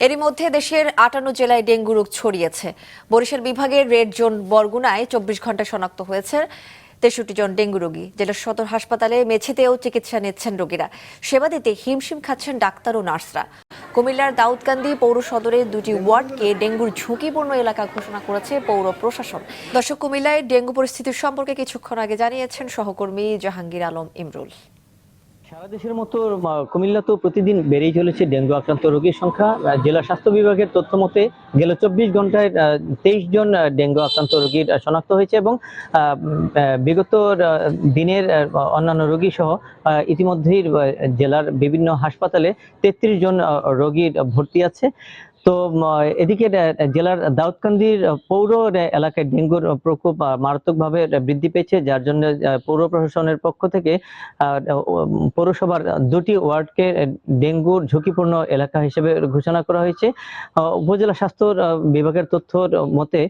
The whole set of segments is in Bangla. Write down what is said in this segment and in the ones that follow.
এরই মধ্যে দেশের আটান্ন জেলায় ডেঙ্গু রোগ ছড়িয়েছে। বরিশাল বিভাগের রেড জোন বরগুনায় চব্বিশ ঘণ্টা শনাক্ত হয়েছে তেষট্টি জন ডেঙ্গু রোগী। জেলার সদর হাসপাতালে মেঝেতেও চিকিৎসা নিচ্ছেন রোগীরা। সেবা দিতে হিমশিম খাচ্ছেন ডাক্তার ও নার্সরা। কুমিল্লার দাউদকান্দি পৌর সদরের দুটি ওয়ার্ডকে ডেঙ্গুর ঝুঁকিপূর্ণ এলাকা ঘোষণা করেছে পৌর প্রশাসন। দর্শক, কুমিল্লায় ডেঙ্গু পরিস্থিতির সম্পর্কে কিছুক্ষণ আগে জানিয়েছেন সহকর্মী জাহাঙ্গীর আলম ইমরুল। সারা দেশের মতো কুমিল্লা তো প্রতিদিন বেড়েই চলেছে ডেঙ্গু আক্রান্ত রোগীর সংখ্যা। জেলা স্বাস্থ্য বিভাগের তথ্য মতে, গেল চব্বিশ ঘন্টায় তেইশ জন ডেঙ্গু আক্রান্ত রোগীর শনাক্ত হয়েছে এবং বিগত দিনের অন্যান্য রোগী সহ ইতিমধ্যেই জেলার বিভিন্ন হাসপাতালে তেত্রিশ জন রোগীর ভর্তি আছে। তো এদিকে জেলার দাউদকান্দির পৌর এলাকায় ডেঙ্গুর প্রকোপ মারাত্মকভাবে বৃদ্ধি পেয়েছে, যার জন্য পৌর প্রশাসনের পক্ষ থেকে পৌরসভার দুটি ওয়ার্ডকে ডেঙ্গুর ঝুঁকিপূর্ণ এলাকা হিসেবে ঘোষণা করা হয়েছে। উপজেলা স্বাস্থ্য বিভাগের তথ্যর মতে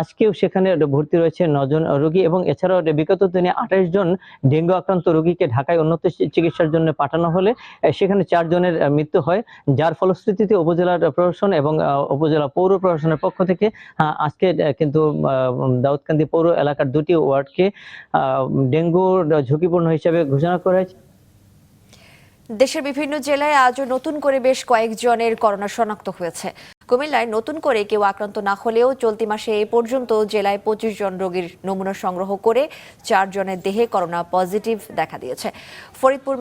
আজকেও সেখানে ভর্তি রয়েছে নজন রোগী এবং এছাড়াও বিগত দিনে আঠাশ জন ডেঙ্গু আক্রান্ত রোগীকে ঢাকায় উন্নত চিকিৎসার জন্য পাঠানো হলে সেখানে চারজনের মৃত্যু হয়। যার ফলশ্রুতিতে উপজেলার প্রশাসন এবং উপজেলা পৌর প্রশাসনের পক্ষ থেকে আজকে কিন্তু দাউদকান্দি পৌর এলাকার দুটি ওয়ার্ডকে ডেঙ্গুর ঝুঁকিপূর্ণ হিসেবে ঘোষণা করা হয়েছে। দেশের বিভিন্ন জেলায় আজও নতুন করে বেশ কয়েকজনের করোনা শনাক্ত হয়েছে। কুমিল্লায় নতুন করে কেউ আক্রান্ত না হলেও চলতি মাসে এ পর্যন্ত জেলায় পঁচিশ জন রোগীর নমুনা সংগ্রহ করে চার জনের দেহে করোনা পজিটিভ দেখা দিয়েছে। ফরিদপুর